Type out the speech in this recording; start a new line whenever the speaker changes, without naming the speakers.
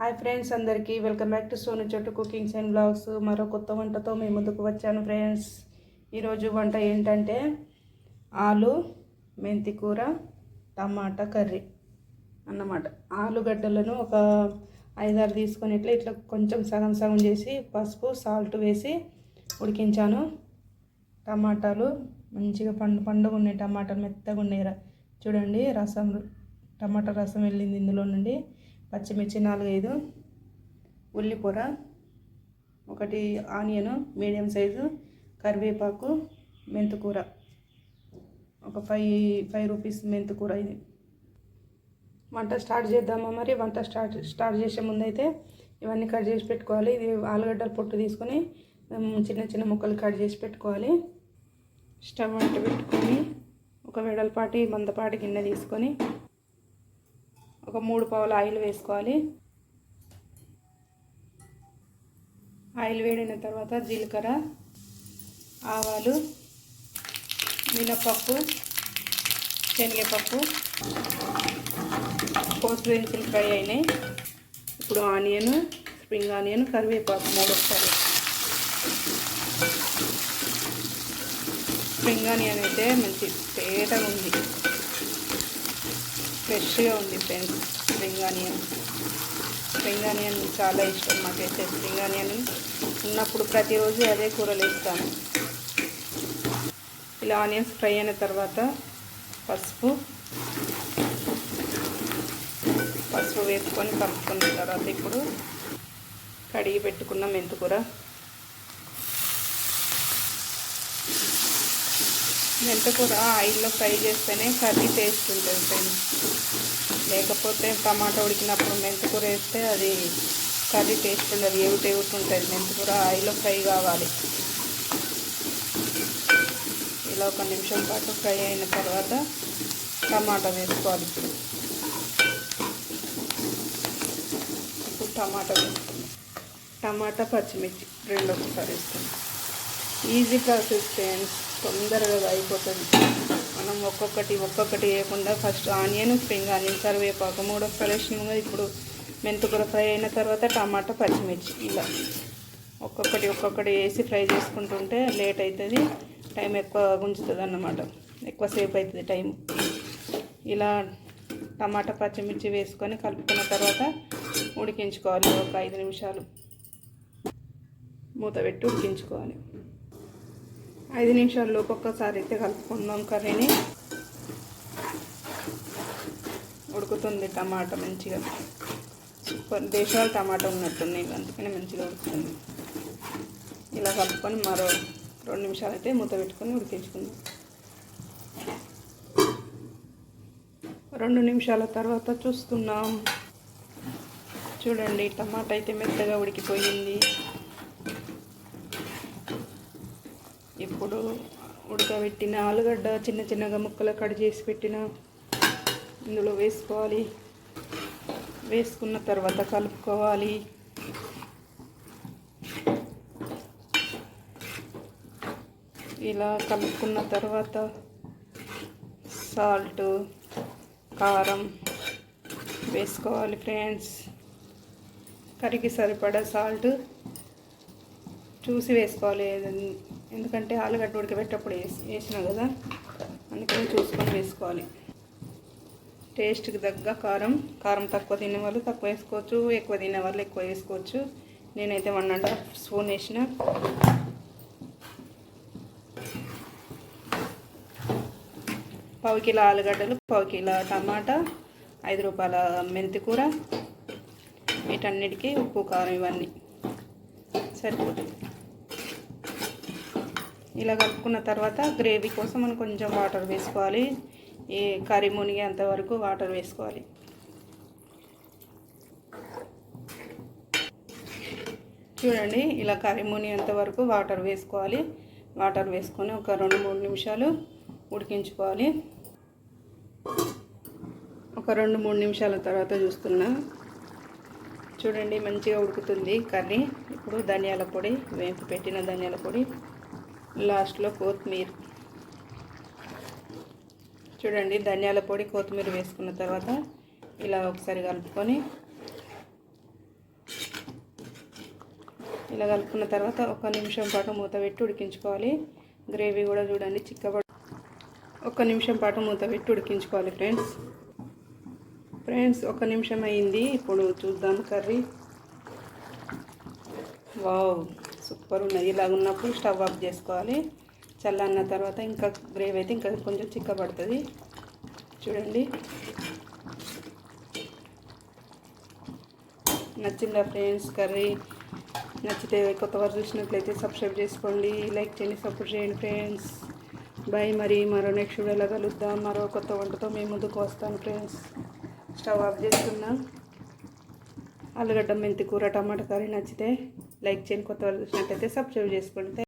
Hi friends అందరికీ welcome back to Sonu Chettu cookings and blogs. మరో కొత్త వంటతో మీ ముందుకు వచ్చాను ఫ్రెండ్స్. ఈరోజు వంట ఏంటంటే ఆలు మెంతి కూర టమాటా కర్రీ అన్నమాట. ఆలుగడ్డలను ఒక ఐదారు తీసుకొని ఇట్లా ఇట్లా కొంచెం సగం సగం చేసి పసుపు సాల్ట్ వేసి ఉడికించాను. టమాటాలు మంచిగా పండు పండుగ ఉన్నాయి టమాటాలు మెత్తగా ఉన్నాయి చూడండి రసం టమాటా రసం వెళ్ళింది ఇందులో నుండి. పచ్చిమిర్చి నాలుగైదు ఉల్లిపొర ఒకటి ఆనియన్ మీడియం సైజు కరివేపాకు మెంతుకూర. ఒక ఫైవ్ ఫైవ్ రూపీస్ మెంతుకూర ఇది. వంట స్టార్ట్ చేద్దామా మరి? వంట స్టార్ట్ స్టార్ట్ చేసే ముందు అయితే ఇవన్నీ కట్ చేసి పెట్టుకోవాలి. ఇది ఆలుగడ్డల పొట్టు తీసుకొని చిన్న చిన్న ముక్కలు కట్ చేసి పెట్టుకోవాలి. స్టవ్ అంట పెట్టుకొని ఒక వెడల్పాటి మందపాటి గిన్నె తీసుకొని ఒక మూడు పావుల ఆయిల్ వేసుకోవాలి. ఆయిల్ వేడిన తర్వాత జీలకర్ర ఆవాలు మినపప్పు శనగపప్పు పోస్ట్ దినుసులు ఫ్రై అయినాయి. ఇప్పుడు ఆనియన్ స్ప్రింగ్ ఆనియన్ కరివేపాకు మూడు ఒకసారి. స్ప్రింగ్ ఆనియన్ అయితే మంచి తేటగా ఉంది. ఫ్రెష్గా ఉంది friends spring onion spring onion చాలా ఇష్టం మాకైతే స్ప్రింగ్ ఆనియన్ ఉన్నప్పుడు ప్రతిరోజు అదే కూరలు వేస్తాను ఇలా ఆనియన్స్ ఫ్రై అయిన తర్వాత పసుపు పసుపు వేసుకొని కలుపుకున్న తర్వాత ఇప్పుడు కడిగి పెట్టుకున్న మెంతుకూర. మెంతకూర ఆయిల్లో ఫ్రై చేస్తేనే కర్రీ టేస్ట్ ఉంటుంది ఫ్రెండ్స్. లేకపోతే టమాటా ఉడికినప్పుడు మెంతకూర వేస్తే అది కర్రీ టేస్ట్ ఉండదు ఏమిటి ఏమిటి ఉంటుంది మెంతికూర ఆయిల్లో ఫ్రై కావాలి. ఇలా ఒక నిమిషం పాటు ఫ్రై అయిన తర్వాత టమాటా వేసుకోవాలి. ఇప్పుడు ఇప్పుడు టమాటా వేసుకుందాం. టమాటా పచ్చిమిర్చి రెండు ఒకసారి వేసుకుందాం. ఈజీ ప్రాసెస్ ఫ్రెండ్స్ తొందరగా అయిపోతుంది. మనం ఒక్కొక్కటి ఒక్కొక్కటి వేయకుండా ఫస్ట్ ఆనియన్ స్ప్రింగ్ ఆనియన్ కరివేపాకు మూడో వేసినాము ఇప్పుడు మెంతుకూర ఫ్రై అయిన తర్వాత టమాటా పచ్చిమిర్చి ఇలా ఒక్కొక్కటి ఒక్కొక్కటి వేసి ఫ్రై చేసుకుంటుంటే లేట్ అవుతుంది టైం ఎక్కువ గుంజుతుంది అన్నమాట. ఎక్కువసేపు అవుతుంది టైం ఇలా టమాటా పచ్చిమిర్చి వేసుకొని కలుపుకున్న తర్వాత ఉడికించుకోవాలి. ఒక ఐదు నిమిషాలు. మూత పెట్టి ఉడికించుకోవాలి. ఐదు నిమిషాల్లోపు ఒక్కసారి అయితే కలుపుకుందాం కర్రీని. ఉడుకుతుంది టమాటా మంచిగా. సూపర్. దేశాలు టమాటా ఉన్నట్టుంది అందుకని మంచిగా ఉడుకుతుంది. ఇలా కలుపుకొని మరో రెండు నిమిషాలు అయితే మూత పెట్టుకొని ఉడికించుకుందాం. రెండు నిమిషాల తర్వాత చూస్తున్నాం. చూడండి టమాటా అయితే మెత్తగా ఉడికిపోయింది. ఇప్పుడు ఉడకబెట్టిన ఆలుగడ్డ చిన్న చిన్నగా ముక్కలు కట్ చేసి పెట్టిన ఇందులో వేసుకోవాలి. వేసుకున్న తర్వాత కలుపుకోవాలి. ఇలా కలుపుకున్న తర్వాత సాల్ట్ కారం వేసుకోవాలి ఫ్రెండ్స్. కరికి సరిపడా సాల్ట్ చూసి వేసుకోవాలి. ఎందుకంటే ఆలుగడ్డ ఉడకబెట్టేటప్పుడు వేసి వేసినా కదా అందుకని చూసుకొని వేసుకోవాలి. టేస్ట్కి తగ్గ కారం కారం తక్కువ తినే వాళ్ళు తక్కువ వేసుకోవచ్చు ఎక్కువ తినే వాళ్ళు ఎక్కువ వేసుకోవచ్చు. నేనైతే వన్ అండ్ హాఫ్ స్పూన్ వేసిన. పావు కిలో ఆలుగడ్డలు పావు కిలో టమాటా ఐదు రూపాయల మెంతి కూర వీటన్నిటికీ ఉప్పు కారం ఇవన్నీ సరిపోతుంది ఇలా కలుపుకున్న తర్వాత గ్రేవీ కోసం మనం కొంచెం వాటర్ వేసుకోవాలి. ఈ కర్రీ మునిగేంత వరకు వాటర్ వేసుకోవాలి. చూడండి ఇలా కర్రీ మునిగేంత వరకు వాటర్ వేసుకోవాలి. వాటర్ వేసుకొని ఒక రెండు మూడు నిమిషాలు ఉడికించుకోవాలి. ఒక రెండు మూడు నిమిషాల తర్వాత చూస్తున్నా. చూడండి మంచిగా ఉడుకుతుంది కర్రీ. ఇప్పుడు ధనియాల పొడి వేపు పెట్టిన ధనియాల పొడి. లాస్ట్లో కొత్తిమీర. చూడండి ధనియాల పొడి కొత్తిమీర వేసుకున్న తర్వాత ఇలా ఒకసారి కలుపుకొని ఇలా కలుపుకున్న తర్వాత ఒక నిమిషం పాటు మూత పెట్టి ఉడికించుకోవాలి. గ్రేవీ కూడా చూడండి చిక్కబడి. ఒక నిమిషం పాటు మూత పెట్టి ఉడికించుకోవాలి ఫ్రెండ్స్. ఫ్రెండ్స్ ఒక నిమిషం అయింది. ఇప్పుడు చూద్దాం కర్రీ. వావ్! సూపర్ ఉన్నది ఇలా ఉన్నప్పుడు స్టవ్ ఆఫ్ చేసుకోవాలి. చల్లన్న తర్వాత ఇంకా గ్రేవీ అయితే ఇంకా కొంచెం చిక్కబడుతుంది చూడండి. నచ్చిందా ఫ్రెండ్స్ కర్రీ? నచ్చితే కొత్త వారు చూసినట్లయితే సబ్స్క్రైబ్ చేసుకోండి. లైక్ చేయండి సపోర్ట్ చేయండి ఫ్రెండ్స్. బాయ్ మరి. మరో నెక్స్ట్ వీడియోలో కలుద్దాం. మరో కొత్త వంటతో మేము ముందుకు వస్తాను ఫ్రెండ్స్. స్టవ్ ఆఫ్ చేస్తున్నాం ఆలుగడ్డ మెంతి కూర టమాటా కర్రీ నచ్చితే లైక్ చేయండి కొత్త వాళ్ళు చూసినట్టయితే సబ్స్క్రైబ్ చేసుకోండి